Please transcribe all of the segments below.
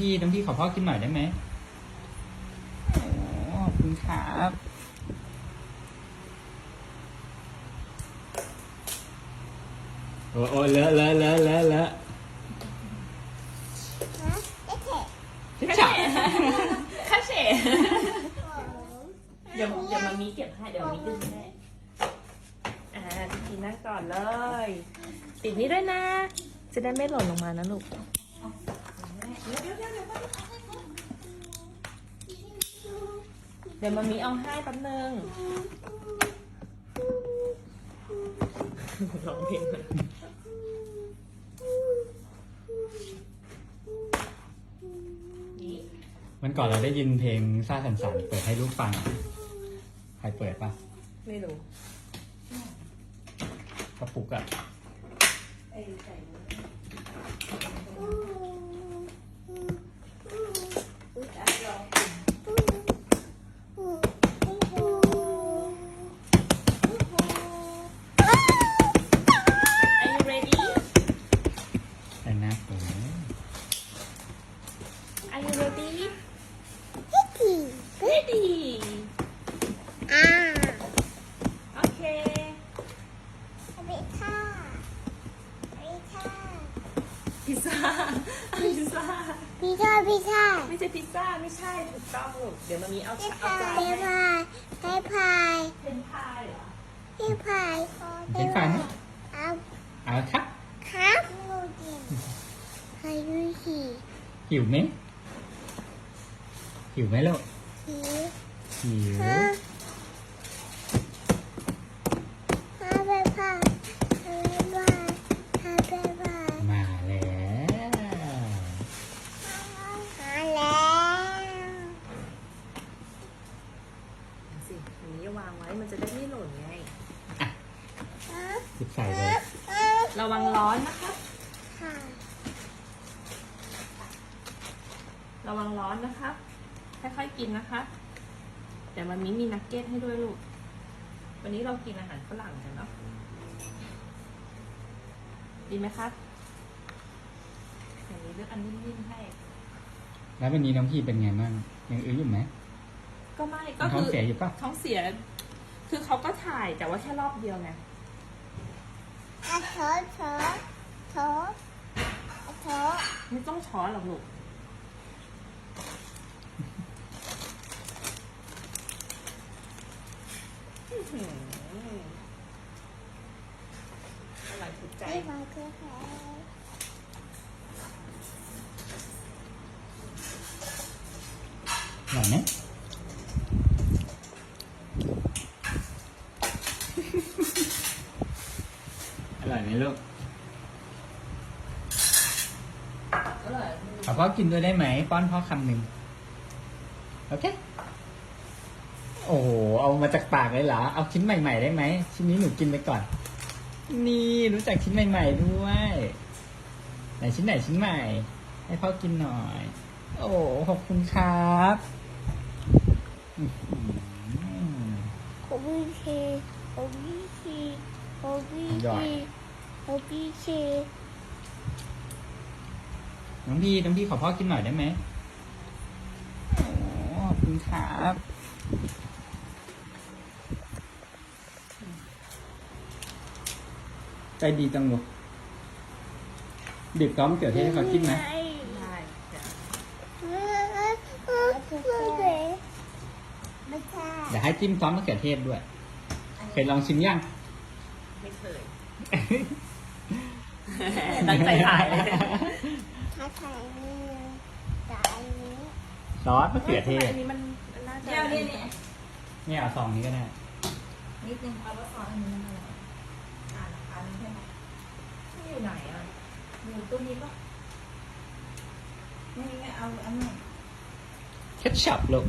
พี่น้องพี่ขอพ่อกินหน่อยได้ไหมโอ้ขอบคุณครับโอ้โอ้เลอะเลอะเลอะเลอะเลอะฮะเอ๊ะเถอะชิบฉับข้าเฉะของเดี๋ยวเดี๋ยวมามีเก็บให้เดี๋ยวมามีดึงให้อ่าทีนั่งก่อนเลย ปิดนี้ด้วยนะ จะได้ไม่หล่นลงมานะลูก เดี๋ยวมามีเอาให้แป๊บนึงร้องเพลงเลยวันก่อนเราได้ยินเพลงซ่าสันสันเปิดให้ลูกฟัง ใครเปิดปะไม่รู้กระปุกอะ Are you ready แต่หน้าผม Are you ready พิธี ready อ่า โอเค พิท่าพิท่า พิซซ่า พิซซ่า พิท่าพิท่าไม่ใช่พิซซ่าไม่ใช่ถูกต้องลูกเดี๋ยวมามีเอาพิเอาพาจายนให้ให้พายให้พายเป็นพายเหรอให้พายเป็นฟันไหมเอาเอาครับ ครับงูดินพายุหีหิวไหมหิวไหมลูกหีหิวฮะฮาไปพายฮาไปพายฮาไปพาย มาแล้ว มาแล้ว สิอันนี้วางไว้ มัน จะได้ไม่หล่นไงฮะหยิบใส่เลยฮะระวังร้อนนะคะ ค่ะระวังร้อนนะคะ ค่อยๆกินนะคะเดี๋ยวมันมีมีนักเก็ตให้ด้วยลูก วันนี้เรากินอาหารฝรั่งกันเนาะ ดีไหมครับอย่างนี้เลือกอันนิ่มๆให้ แล้ววันนี้น้องพี่เป็นไงบ้างยังอื้ออยู่ไหมก็ไม่ ก็ท้อคืงอเสียอยู่ปะท้องเสีย คือเขาก็ถ่ายแต่ว่าแค่รอบเดียวไงอะโถโถโถอะโถไม่ต้องช้อนหรอกลูก อื้อหืออร่อยถูกใจ ไม่มาคือใคร อร่อยไหมอร่อยไหม ลูกอร่อยขอพ่อกินด้วยได้ไหม ป้อนพ่อคำหนึ่งโอเค โอ้โห เอามาจากปากเลยเหรอ เอาชิ้นใหม่ ๆ ได้ไหม ชิ้นนี้หนูกินไปก่อน นี่รู้จักชิ้นใหม่ ๆ ด้วย ไหนชิ้นไหนชิ้นใหม่ ให้พ่อกินหน่อย โอ้ขอบคุณครับอื้อหือโอบิเชโอบิเชโอบิยอเชด โอบิเชน้องพี่น้องพี่ขอพ่อกินหน่อยได้ไหมโอ้ขอบคุณครับใจดีจังเลยดิบก้อมเกี่ยวที่ให้เขากินไหมได้จ้ะไม่ใช่เดี๋ยวให้จิ้มซอสมะเขือเทศด้วย เคยลองชิมยัง ไม่เคย ตั้งใจถ่ายเลยถ้าใส่นี่แต่อันนี้ซอสมะเขือเทศ อันนี้มันน่าจะเดี๋ยวนี่นี่เนี่ยเอาซองนี้ก็ได้นิดนึงเอาว่าซอสอันนี้มันอะไรอ่านอันนี้ใช่ไหมอยู่ไหนอะอยู่ตัวนี้ปะไม่ไม่เอาอันนั้นเคทชัพลูก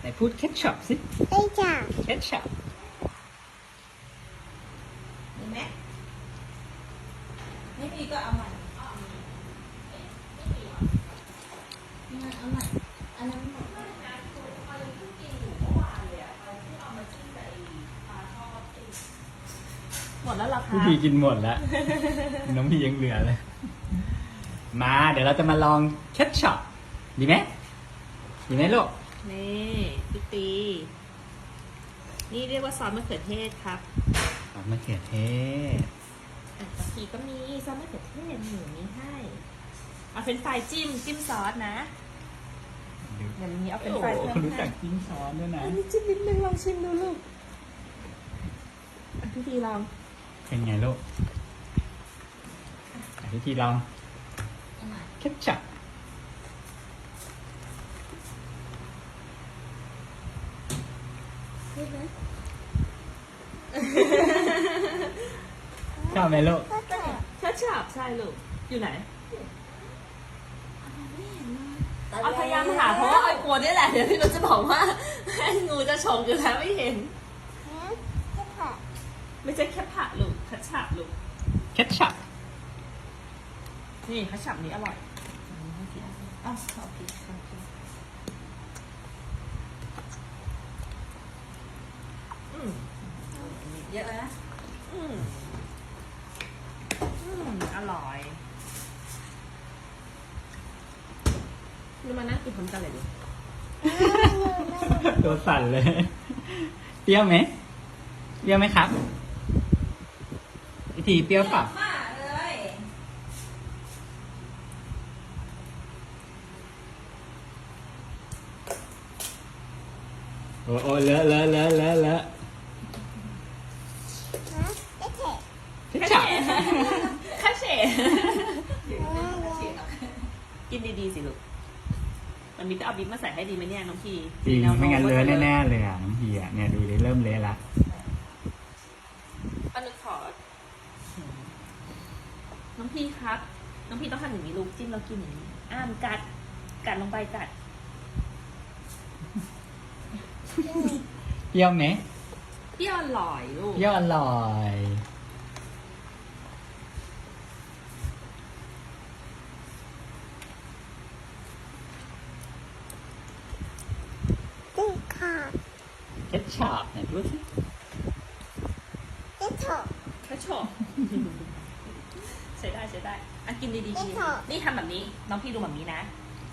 ไหนพูดเคทชัพสิ ได้จ้ะ เคทชัพ มีไหมไม่มีก็เอาใหม่ไม่เอาใหม่อันนั้นหมด หมดแล้วเหรอคะ พี่พีกินหมดแล้ว น้องพี่ยังเหลือเลย มาเดี๋ยวเราจะมาลองเคทช็อปดีไหมดีไหมลูก นี่พี่ตี นี่เรียกว่าซอสมะเขือเทศครับเอามะเขือเทศอะบางทีก็มีซอสมะเขือเทศหนูมีให้เอาเป็นไฟรายจิ้มจิ้มซอสนะเดี๋ยวมีเอาเป็นโอ้ไฟรายโหเพิ่มรู้ให้จักจิ้มซอสด้วยนะอันนี้จิ้มนิดนึงลองชิมดูลูกอะพี่ตีลอง เป็นไงลูกอะพี่ทีลองเคทช็อปชอบไหมลูกก็จะชัดฉาบใช่ลูก อยู่ไหนเอาพยายามหาเพราะว่าไอ้กลัวนี่แหละ เดี๋ยวพี่นุชจะบอกว่าให้งูจะฉกอยู่แล้วไม่เห็นก็ผักไม่ใช่แค่ผักลูก คัดฉาบลูกเคทช็อปนี่คัดฉาบนี้อร่อยอ้าวโอเคโอเคอืมเยอะแล้วนะอืมอืมอร่อยเรามานั่งกินพร้อมกันเลยดิตัวสั่นเลย เปรี้ยวไหมเปรี้ยวไหมครับ ตีเปรี้ยวปล่ามากเลยโอ้โอ้เลอะเลอะเลอะเลอะเลอะฮะก็เถอะเคทช็อปข้าเฉดกกินดีๆสิลูก มันมีจะเอาบิ๊กมาใส่ให้ดีไหมเนี่ยน้องพีจริงไม่งั้นเลอะแน่ๆเลยอะน้องพีอะเนี่ยดูดิเริ่มเละละ อันนึกขอ น้องพีครับ น้องพีต้องทำอย่างนี้ลูกจิ้มแล้วกินอย่างนี้อ้ามกัด กัดลงไปกัด เปรี้ยวไหมเปรี้ยวอร่อยลูก เปรี้ยวอร่อยจิ้งค่ะเคทช็อปไหนดูสิก็เถอะแค่ชอบใช้ได้ใช้ได้อะกินดีๆไม่กินชอบนี่ทำแบบนี้ น้องพี่ดูแบบนี้นะ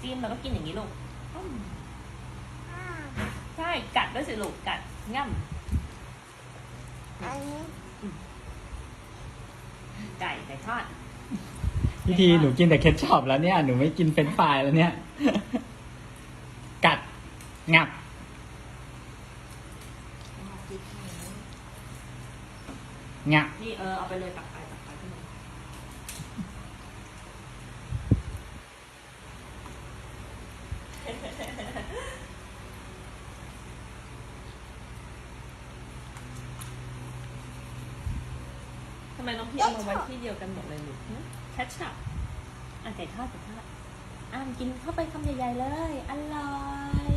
จิ้มแล้วก็กินอย่างนี้ลูกอืมอ่าใช่กัดด้วยสิลูกกัดง่อันนี้ำไก่ไก่ทอดวิธีหนูกินแต่เคทช็อปแล้วเนี่ย หนูไม่กินเฟรนช์ฟรายแล้วเนี่ย กัด งับ งับ นี่เออเอาไปเลยตักไปตักไปขึ้นมาทำไมน้องพี่เอามาไว้ที่เดียวกันหมดเลยลูกหึแคชชัพอะไก่ทอดไก่ทอดอะกินเข้าไปคำใหญ่ๆเลยอร่อย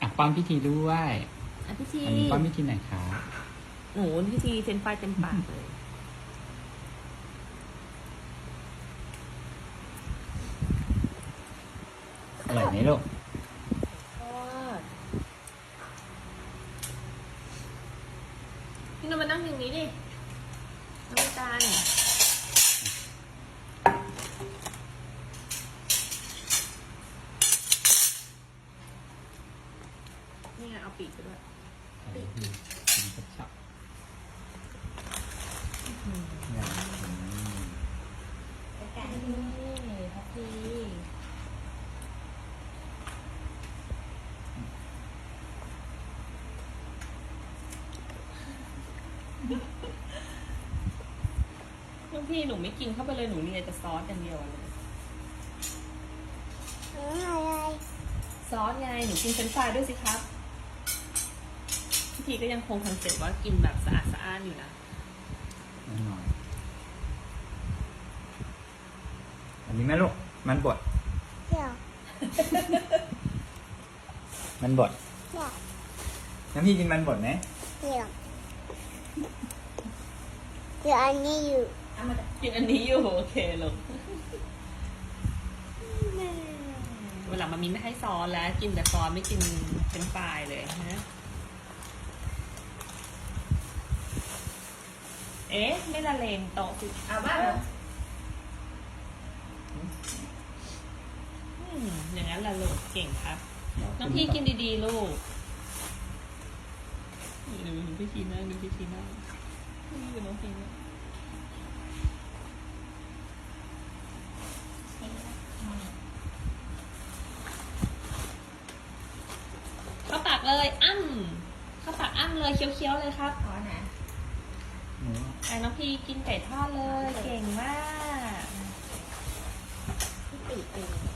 อะป้อนพิธีด้วยอะพี่ทีอันนี้ป้อนพิธีไหนอยครับหนูพี่ทีเฟรนช์ฟรายเต็มปากเลยอร่อยไหมลูก พี่นนท์มานั่งอย่างนี้ดิน้ำตาลนี่ไงเอาปีกไปด้วย กินเคทช็อปเนี่ยไก่นี่พักพีลูกพี่หนูไม่กินเข้าไปเลยหนูเรียแต่ซอสอย่างเดียวเลยอะไรซอสไง หนูกินเฟรนช์ฟรายด้วยสิครับ พี่ทีก็ยังคงคอนเซ็ปต์ว่ากินแบบสะอาดสะอ้านอยู่นะแน่นอนอันนี้แม่ลูก มันบดเดี๋ยวมันบดเดี๋ยวน้ำพี่กินมันบดไหมเดี๋ยวเดี๋ยวอันนี้อยู่เอามากินอันนี้อยู่โอเคลูกเวลามามีไม่ให้ซอสแล้ว กินแต่ซอสไม่กินเป็นปลายเลยนะ เอ๊ะ ไม่ละเลงโตะสิเอาบ้างอืมอย่างนั้นละลูกเก่งครับ น้องพี่กินดีๆลูกดูดูพี่ทีน่าดูพี่ทีน่านี่ดูน้องพีน่าเข้าปากเลย อ้ำเข้าปากอ้ำเลยเคี้ยวๆเลยครับขอนะห นูไอ้น้องพีกินไก่ทอดเลย เก่งมากพี่ปีเอง